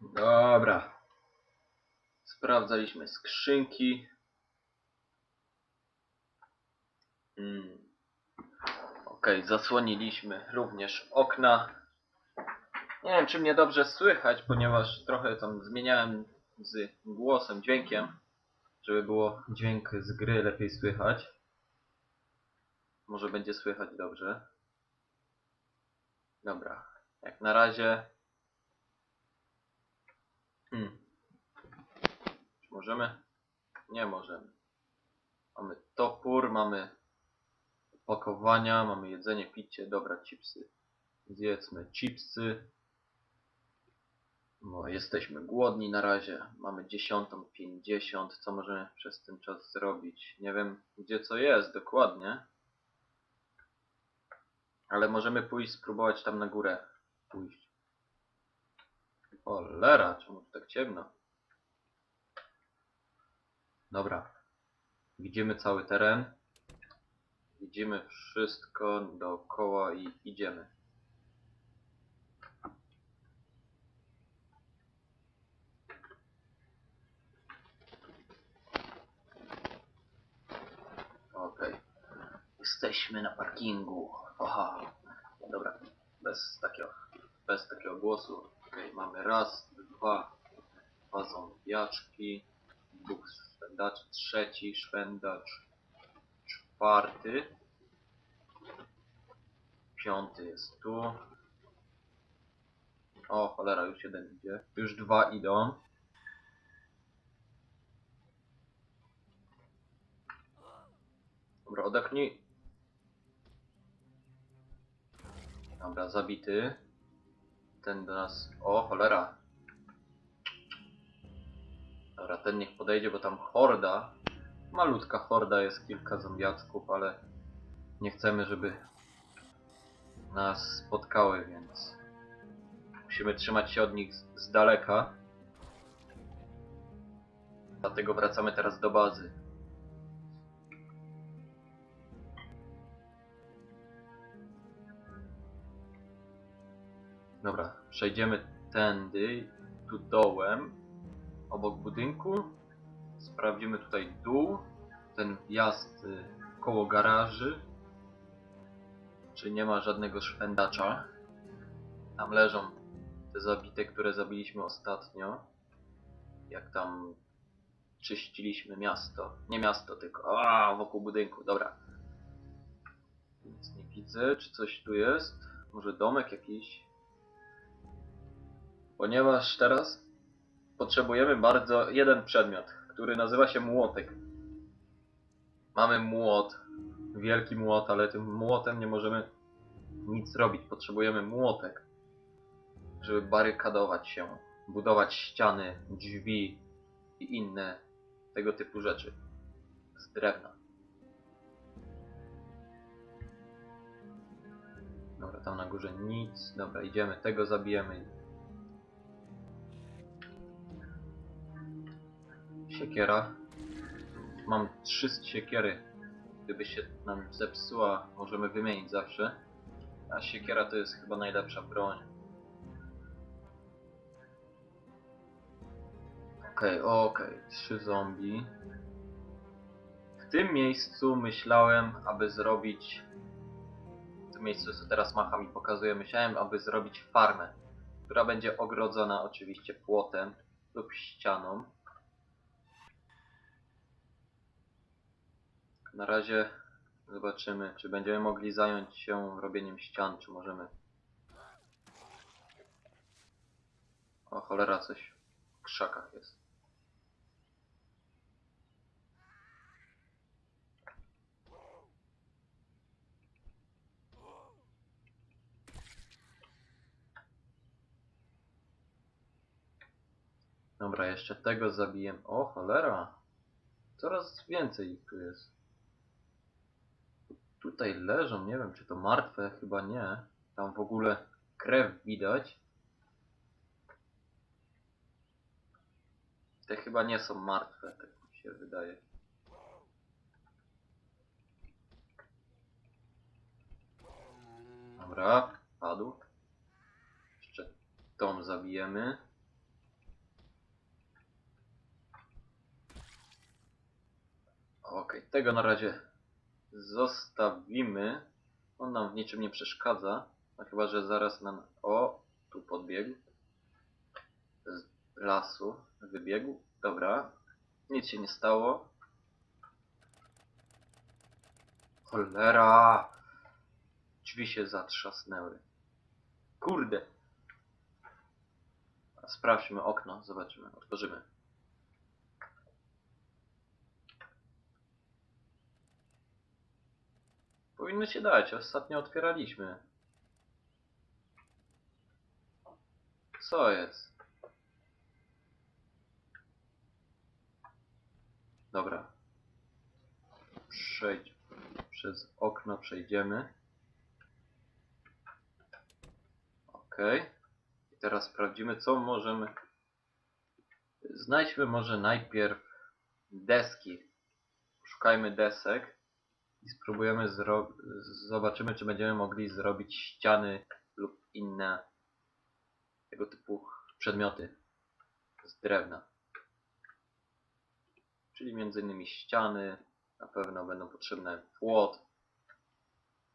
Dobra. Sprawdzaliśmy skrzynki. Mm. Ok, zasłoniliśmy również okna. Nie wiem, czy mnie dobrze słychać, ponieważ trochę tam zmieniałem z głosem, dźwiękiem, żeby było dźwięk z gry lepiej słychać. Może będzie słychać dobrze. Dobra, jak na razie. Hmm. Czy możemy? Nie możemy. Mamy topór, mamy opakowania, mamy jedzenie, picie, dobra, chipsy. Zjedzmy chipsy. No, jesteśmy głodni na razie. Mamy 10.50. Co możemy przez ten czas zrobić? Nie wiem, gdzie co jest dokładnie. Ale możemy pójść, spróbować tam na górę pójść. Cholera, czemu tak ciemno? Dobra. Widzimy cały teren. Widzimy wszystko dookoła i idziemy. Okej. Jesteśmy na parkingu. Aha. Dobra. Bez takiego, bez takiego głosu. Mamy raz, dwa, dwa zombiaczki, dwóch szwendaczy, trzeci szwendacz, czwarty, piąty jest tu. O, cholera, już jeden idzie. Już dwa idą. Dobra, odepnij. Dobra, zabity. Ten do nas... O, cholera. Dobra, ten niech podejdzie, bo tam horda. Malutka horda jest, kilka zombiaczków, ale nie chcemy, żeby nas spotkały, więc musimy trzymać się od nich z, z daleka. Dlatego wracamy teraz do bazy. Dobra, przejdziemy tędy, tu dołem, obok budynku. Sprawdzimy tutaj dół, ten wjazd y, koło garaży. Czy nie ma żadnego szwendacza. Tam leżą te zabite, które zabiliśmy ostatnio. Jak tam czyściliśmy miasto. Nie miasto, tylko a, wokół budynku. Dobra. Nic nie widzę. Czy coś tu jest? Może domek jakiś? Ponieważ teraz potrzebujemy bardzo jeden przedmiot, który nazywa się młotek. Mamy młot, wielki młot, ale tym młotem nie możemy nic zrobić. Potrzebujemy młotek, żeby barykadować się, budować ściany, drzwi i inne tego typu rzeczy z drewna. Dobra, tam na górze nic. Dobra, idziemy, tego zabijemy. Siekiera. Mam trzy siekiery. Gdyby się nam zepsuła, możemy wymienić zawsze. A siekiera to jest chyba najlepsza broń. Okej, okej. Trzy zombie. W tym miejscu myślałem, aby zrobić... W tym miejscu, co teraz Macha mi pokazuje, myślałem, aby zrobić farmę, która będzie ogrodzona oczywiście płotem lub ścianą. Na razie zobaczymy, czy będziemy mogli zająć się robieniem ścian, czy możemy. O cholera, coś w krzakach jest. Dobra, jeszcze tego zabiję. O cholera! Coraz więcej ich tu jest tutaj leżą, nie wiem czy to martwe, chyba nie. Tam w ogóle krew widać. Te chyba nie są martwe, tak mi się wydaje. Dobra, padł. Jeszcze tą zabijemy. Okej, okay, tego na razie zostawimy. On nam w niczym nie przeszkadza. No chyba, że zaraz nam... O, tu podbiegł. Z lasu wybiegł. Dobra. Nic się nie stało. Cholera! Drzwi się zatrzasnęły. Kurde! Sprawdźmy okno, zobaczymy, otworzymy. Powinno się dać, ostatnio otwieraliśmy. Co jest? Dobra. Przejdź. Przez okno przejdziemy. Ok. I teraz sprawdzimy, co możemy. Znajdźmy może najpierw deski. Szukajmy desek i spróbujemy zobaczymy, czy będziemy mogli zrobić ściany lub inne tego typu przedmioty z drewna. Czyli między innymi ściany, na pewno będą potrzebne płot.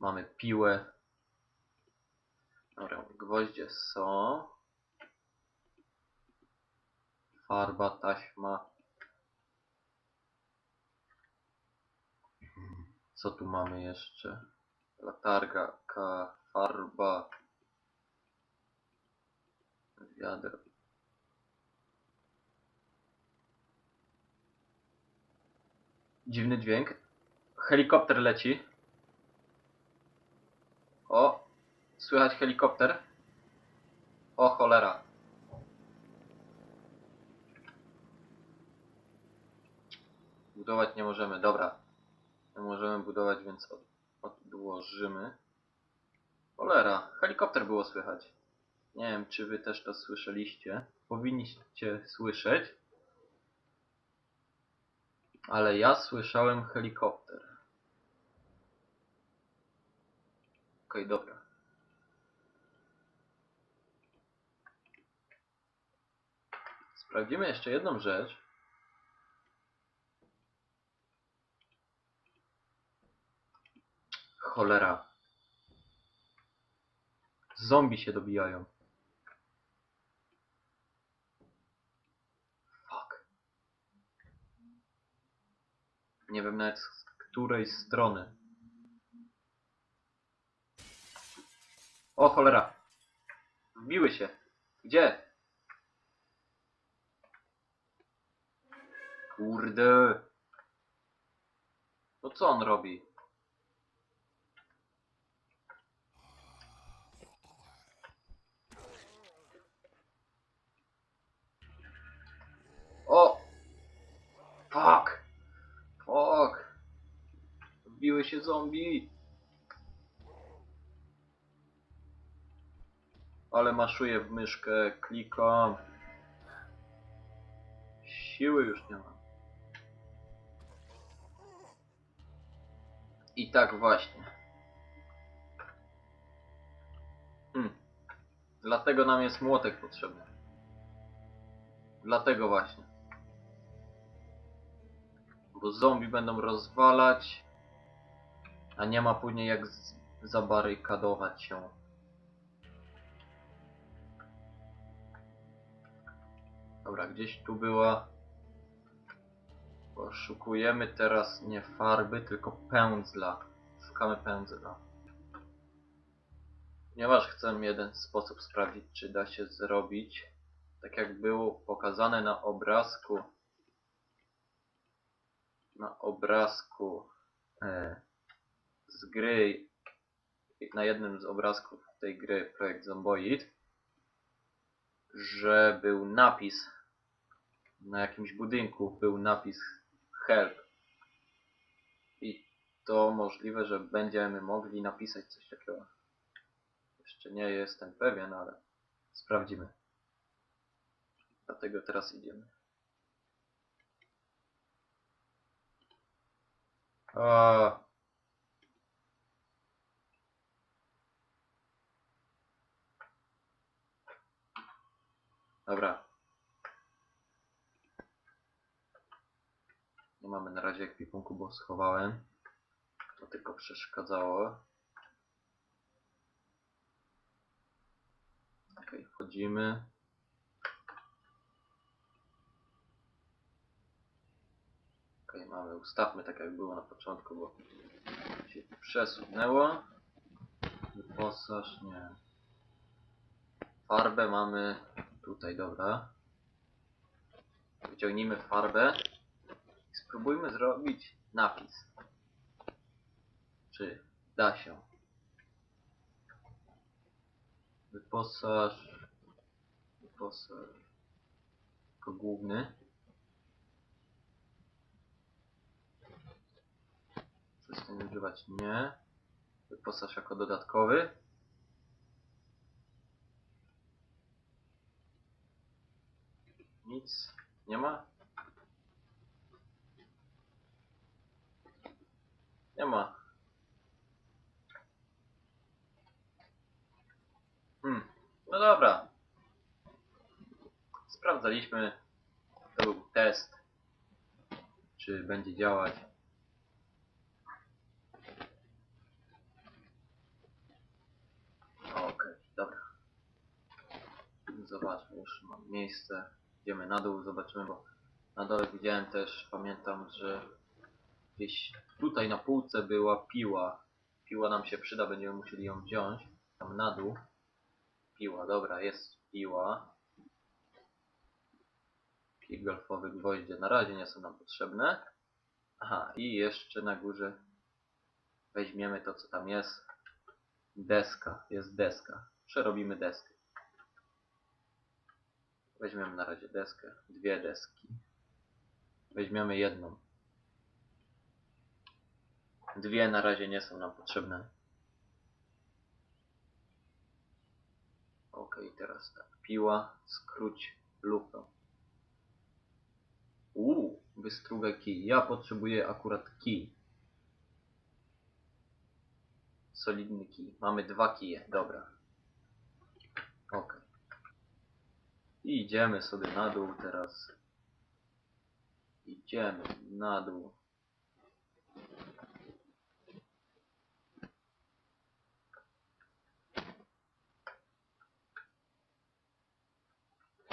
Mamy piłę. Dobra, gwoździe są. Farba, taśma. Co tu mamy jeszcze? Latarka, ka, farba. Wiadro. Dziwny dźwięk. Helikopter leci. O, słychać helikopter. O cholera. Budować nie możemy, dobra. Możemy budować, więc od, odłożymy. Cholera, helikopter było słychać. Nie wiem, czy wy też to słyszeliście. Powinniście słyszeć. Ale ja słyszałem helikopter. Okej, dobra. Sprawdzimy jeszcze jedną rzecz. Cholera. Zombie się dobijają. Fuck. Nie wiem nawet z której strony. O cholera. Wbiły się. Gdzie? Kurde. No co on robi? O! Fuck! Fuck! Wbiły się zombie! Ale maszuję w myszkę, klikam. Siły już nie mam. I tak właśnie. Hmm. Dlatego nam jest młotek potrzebny. Dlatego właśnie. Bo zombie będą rozwalać, a nie ma później jak zabarykadować się. Dobra, gdzieś tu była. Poszukujemy teraz nie farby, tylko pędzla. Szukamy pędzla. Ponieważ chcę jeden sposób sprawdzić, czy da się zrobić, tak jak było pokazane na obrazku. Na obrazku e, z gry, na jednym z obrazków tej gry Projekt Zomboid, że był napis na jakimś budynku był napis help i to możliwe, że będziemy mogli napisać coś takiego. Jeszcze nie jestem pewien, ale sprawdzimy. Dlatego teraz idziemy. Dobra. Nie mamy na razie ekwipunku, bo schowałem. To tylko przeszkadzało. Okej, wchodzimy. Okej, mamy, ustawmy tak jak było na początku, bo się przesunęło. Wyposaż, nie. Farbę mamy tutaj, dobra. Wyciągnijmy farbę i spróbujmy zrobić napis. Czy da się? Wyposaż. Wyposaż. Jako główny. Przestań używać nie. Wyposaż jako dodatkowy. Nic nie ma? Nie ma. Hmm. No dobra. Sprawdzaliśmy. To był test. Czy będzie działać. Okej, dobra. Zobaczmy, już mam miejsce. Idziemy na dół, zobaczymy, bo na dole widziałem też, pamiętam, że gdzieś tutaj na półce była piła. Piła nam się przyda, będziemy musieli ją wziąć. Tam na dół. Piła, dobra, jest piła. Kij golfowy gwoździe na razie nie są nam potrzebne. Aha, i jeszcze na górze weźmiemy to, co tam jest. Deska, jest deska. Przerobimy deskę. Weźmiemy na razie deskę, dwie deski. Weźmiemy jedną. Dwie na razie nie są nam potrzebne. Ok, teraz tak. Piła, skróć lupę. Uuu, wystrugę kij. Ja potrzebuję akurat kij. Solidny kij. Mamy dwa kije, dobra. Ok. I idziemy sobie na dół teraz. Idziemy na dół.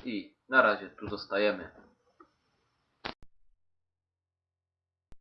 I na razie tu zostajemy.